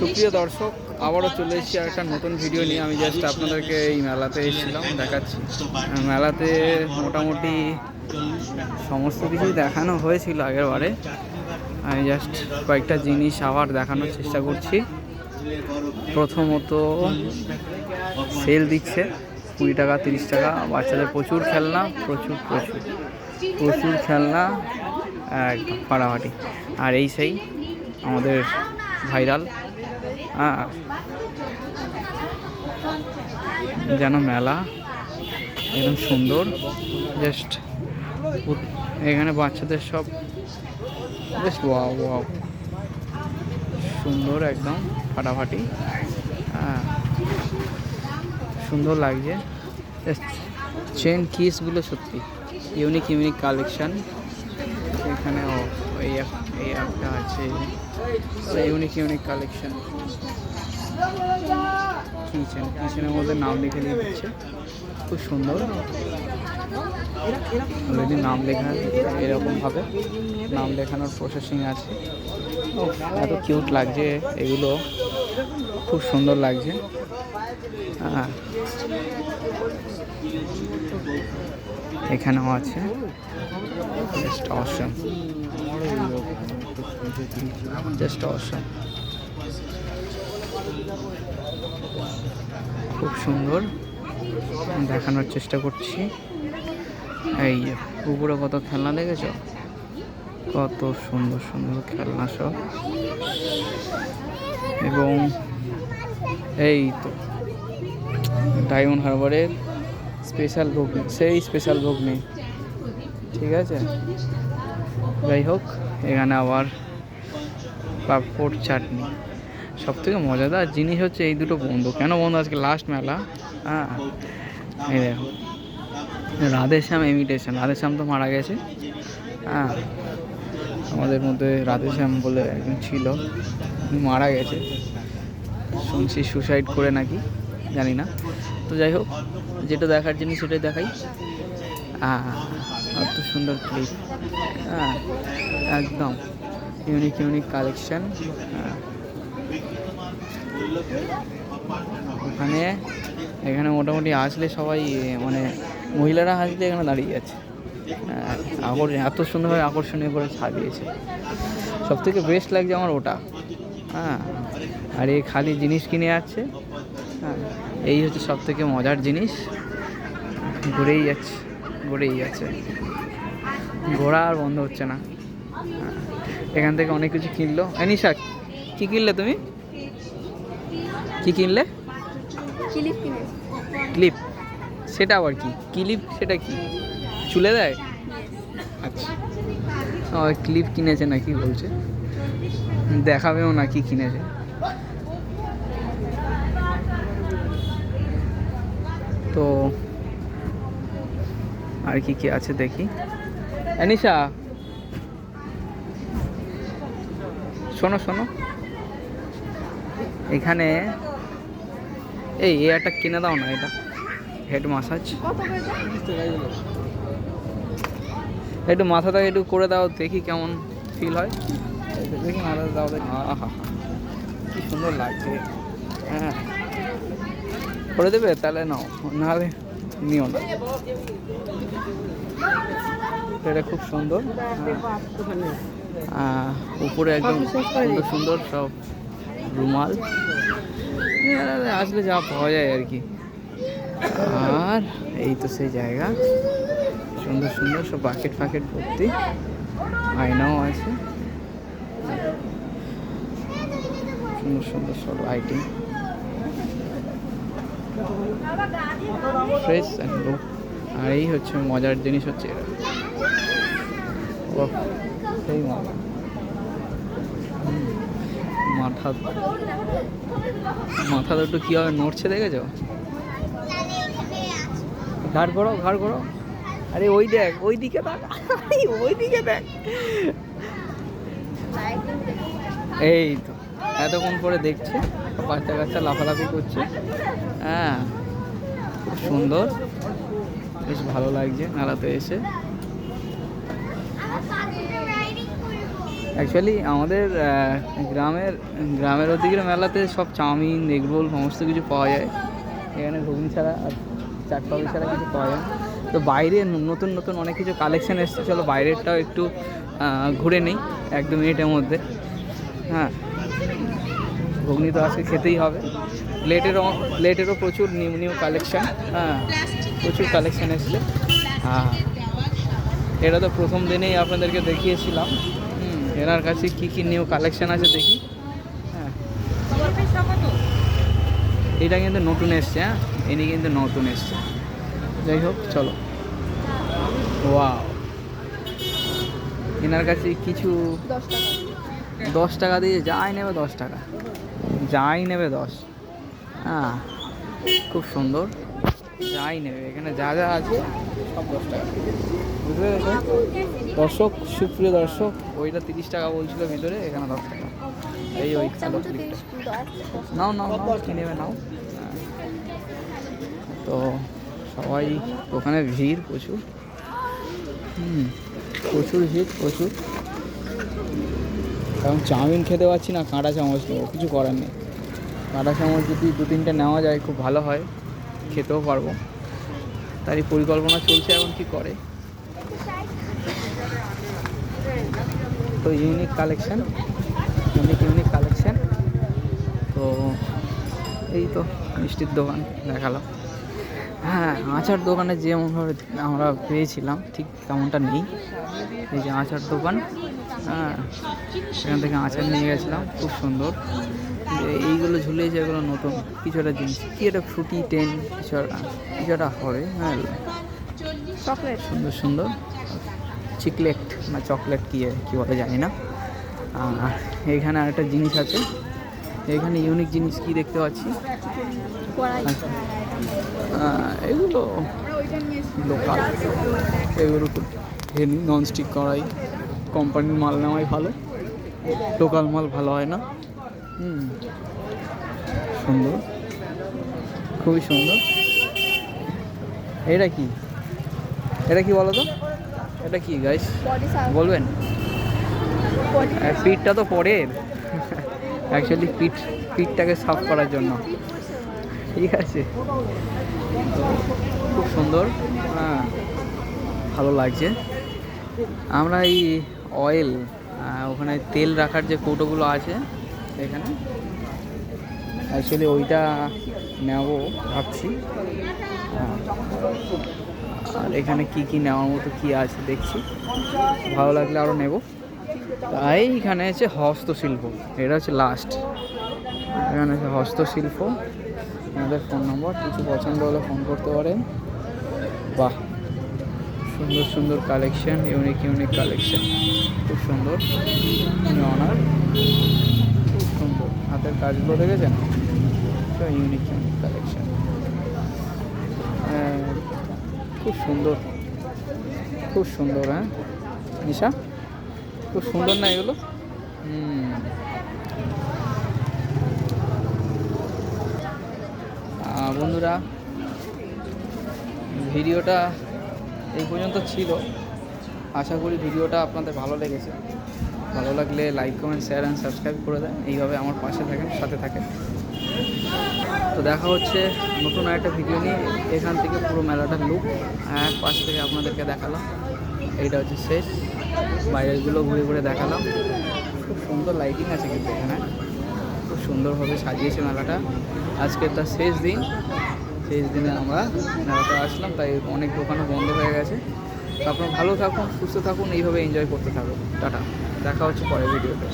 সুপ্রিয় দর্শক আবারও চলে এসেছি আর একটা নতুন ভিডিও নিয়ে। আমি জাস্ট আপনাদেরকে এই মেলাতে এসেছিলাম দেখাচ্ছি। মেলাতে মোটামুটি সমস্ত কিছুই দেখানো হয়েছিল আগের বারে আমি জাস্ট কয়েকটা জিনিস আবার দেখানোর চেষ্টা করছি। প্রথমত সেল দিচ্ছে কুড়ি টাকা তিরিশ টাকা। বাচ্চাদের প্রচুর খেলনা প্রচুর প্রচুর। প্রচুর খেলনা একদম ফাটাফাটি আর এই সেই আমাদের ভাইরাল যেন মেলা, একদম সুন্দর জাস্ট এখানে বাচ্চাদের সব বেশ ওয়াও ওয়াও সুন্দর একদম, ফাটাফাটি। হ্যাঁ। সুন্দর লাগছে। চেন কিসগুলো সত্যি ইউনিক ইউনিক কালেকশন এখানে এই এই একটা আছে। ইউনিক ইউনিক কালেকশন কিচেন কিচেনের মধ্যে নাম লিখে দিয়ে দিচ্ছে। খুব সুন্দর। অলরেডি নাম লেখা এরকমভাবে নাম লেখানোর প্রসেসিং আছে। এত কিউট লাগছে এগুলো। খুব সুন্দর লাগছে। হ্যাঁ এখানেও আছে। জাস্ট অসম জাস্ট অসম খুব সুন্দর। দেখানোর চেষ্টা করছি। এই উপরে কত খেলনা দেখেছ? কত সুন্দর সুন্দর খেলনা সব। এবং এই তো ডায়মন্ড হারবারের স্পেশাল ঘুগনি সেই স্পেশাল ঘুগনি ঠিক আছে? যাই হোক, এখানে আবার পাঁপড় চাটনি। সব থেকে মজাদার জিনিস হচ্ছে এই দুটো বন্ধু। কেন বন্ধু? আজকে লাস্ট মেলা। হ্যাঁ। এই দেখো। রাধেশ্যাম ইমিটেশন রাধেশ্যাম তো মারা গেছে। হ্যাঁ। আমাদের মধ্যে রাধেশ্যাম বলে একজন ছিল। মারা গেছে। শুনছি সুসাইড করে নাকি? জানি না। তো যাই হোক, যেটা দেখার জিনিস সেটাই দেখাই। এত সুন্দর ক্লিপ হ্যাঁ একদম। ইউনিক ইউনিক কালেকশন ওখানে এখানে মোটামুটি আসলে সবাই মানে মহিলারা আসলে এখানে দাঁড়িয়ে আছে। হ্যাঁ, আকর এত সুন্দরভাবে আকর্ষণীয় করে সাজিয়েছে। সব থেকে বেস্ট লাগছে আমার ওটা। হ্যাঁ আর এই খালি জিনিস কিনে যাচ্ছে। হ্যাঁ এই হচ্ছে সব থেকে মজার জিনিস। ঘুরেই যাচ্ছে ঘুরেই যাচ্ছে। ঘোরা আর বন্ধ হচ্ছে না। এখান থেকে অনেক কিছু কিনলো। এনিশা কি কিনলে তুমি? কি কিনলে? Clip clip. সেটা আবার কি? ক্লিপ সেটা কি? চুলে দেয়? আচ্ছা। ক্লিপ কিনেছে না কি বলছে? দেখাবেও না কি কিনেছে। তো আর কি কি আছে দেখি? অনিশা শোনো শোনো। এখানে এই এ একটা কিনে দাও না এটা। Head massage. একটু মাথাটা একটু করে দাও দেখি কেমন ফিল হয়। দেখি মাথাটা দাও দেখি। আহা কি সুন্দর লাগছে। হ্যাঁ। করে দেবে? তাহলে নাও। নাহলে নিও না। এটা খুব সুন্দর। আহ, উপরে একদম সুন্দর সুন্দর সব রুমাল। আসলে যা পাওয়া যায় আর কি। আর এই তো সেই জায়গা। সুন্দর সুন্দর সব বাকেট ফাকেট ভর্তি। আয়নাও আছে। সুন্দর সুন্দর সব লাইটিং ফ্রেশ অ্যান্ড আর এই হচ্ছে মজার জিনিস হচ্ছে এটা সেই মাথা মাথা দুটো কীভাবে নড়ছে দেখেছ? ঘাড় করো ঘাড় করো আরে ওই দেখ, ওই দিকে দেখ ওই দিকে দেখ। এই তো, এতক্ষণ পরে দেখছে, বাচ্চা কাচ্চা লাফালাফি করছে। হ্যাঁ খুব সুন্দর। বেশ ভালো লাগছে মেলাতে এসে। অ্যাকচুয়ালি আমাদের গ্রামের গ্রামের ওদিকের মেলাতে সব চাউমিন এগরোল সমস্ত কিছু পাওয়া যায়। এখানে ঘুগনি ছাড়া আর চাট পাপড়ি ছাড়া কিছু পাওয়া যায় তো বাইরে নতুন নতুন অনেক কিছু কালেকশান এসছে। চলো বাইরেরটাও একটু ঘুরে নেই এক দু মিনিটের মধ্যে। হ্যাঁ। ঘুগনি তো আজকে খেতেই হবে। প্লেটেরও প্লেটেরও প্রচুর নিউ নিউ কালেকশন হ্যাঁ প্রচুর কালেকশান এসছে। হ্যাঁ। এটা তো প্রথম দিনেই আপনাদেরকে দেখিয়েছিলাম। এনার কাছে কি কি নিউ কালেকশন আছে দেখি। হ্যাঁ। এটা কিন্তু নতুন এসছে হ্যাঁ? ইনি কিন্তু নতুন এসছে। যাই হোক, চলো। ওয়াও এনার কাছে কিছু দশ টাকা দিয়ে, যাই নেবে দশ টাকা। যাই নেবে দশ। হ্যাঁ খুব সুন্দর। যাই নেবে, এখানে যা যা আছে, সব দশ টাকা। বুঝতে পেরেছ দর্শক সুপ্রিয় দর্শক ওইটা তিরিশ টাকা বলছিল ভিতরে এখানে দশ টাকা। এই ওই নাও নাও নাও কি নেবে নাও। তো সবাই ওখানে ভিড় প্রচুর। হুম প্রচুর ভিড় প্রচুর। কারণ চাউমিন খেতে পাচ্ছি না কাঁটা চামচ নেব কিছু করার নেই। কাঁটা চামচ যদি দু তিনটে নেওয়া যায় খুব ভালো হয় খেতেও পারব। তারই পরিকল্পনা চলছে এখন কি করে। তো unique collection unique unique collection তো এই তো মিষ্টির দোকান দেখালাম। হ্যাঁ আচার দোকানে যেমনভাবে আমরা পেয়েছিলাম ঠিক তেমনটা নেই। এই যে আচার দোকান হ্যাঁ সেখান থেকে আচার নিয়ে গেছিলাম খুব সুন্দর। এইগুলো ঝুলিয়েছে এগুলো নতুন কিছু একটা জিনিস কী একটা ফ্রুটি টেন কিছু একটা কিছু একটা হবে হ্যাঁ। চকলেট সুন্দর সুন্দর। চিকলেট না চকলেট কী কী বলে জানি না। আর এইখানে আরেকটা জিনিস আছে। এখানে ইউনিক জিনিস কি দেখতে পাচ্ছি? আচ্ছা। এগুলো লোকাল। এগুলো তো হেনি ননস্টিক কড়াই। কোম্পানির মাল নেওয়াই ভালো। লোকাল মাল ভালো হয় না। হুম। সুন্দর। খুবই সুন্দর। এটা কি? এটা কি বলো তো? এটা কি গাইস বলবেন? পিঠটা তো পরের। অ্যাকচুয়ালি পিঠ পিঠটাকে সাফ করার জন্য। ঠিক আছে। খুব সুন্দর। হ্যাঁ ভালো লাগছে। আমরা এই অয়েল ওখানে তেল রাখার যে কৌটোগুলো আছে এখানে। অ্যাকচুয়ালি ওইটা নেব ভাবছি। হ্যাঁ। আর এখানে কি কি নেওয়ার মতো কি আছে দেখছি। ভালো লাগলে আরও নেব। তাই এখানে আছে হস্তশিল্প। এটা হচ্ছে লাস্ট এখানে আছে হস্তশিল্প। আমাদের ফোন নম্বর কিছু পছন্দ হলে ফোন করতে পারেন। বাহ! সুন্দর সুন্দর কালেকশন ইউনিক ইউনিক কালেকশন খুব সুন্দর। অনার খুব সুন্দর। হাতের কাজগুলো দেখেছেন? ইউনিক ইউনিক কালেকশন খুব সুন্দর। খুব সুন্দর হ্যাঁ? নিশা? খুব সুন্দর না এগুলো? হুম। বন্ধুরা, ভিডিওটা এই পর্যন্ত ছিল। আশা করি ভিডিওটা আপনাদের ভালো লেগেছে। ভালো লাগলে like comment share and subscribe করে দেন। এইভাবে আমার পাশে থাকেন, সাথে থাকেন। তো দেখা হচ্ছে নতুন একটা ভিডিও নিয়ে। এখান থেকে পুরো মেলাটার লুক এক পাশ থেকে আপনাদেরকে দেখালাম। এইটা হচ্ছে শেষ। বাইরেগুলো ঘুরে ঘুরে দেখালাম। খুব সুন্দর লাইটিং আছে কিন্তু এখানে। খুব সুন্দরভাবে সাজিয়েছে মেলাটা। আজকে তার শেষ দিন। শেষ দিনে আমরা মেলাতে আসলাম, তাই অনেক দোকানও বন্ধ হয়ে গেছে। তো আপনারা ভালো থাকুন, সুস্থ থাকুন, এইভাবে এনজয় করতে থাকুন। টাটা। দেখা হচ্ছে পরের ভিডিওতে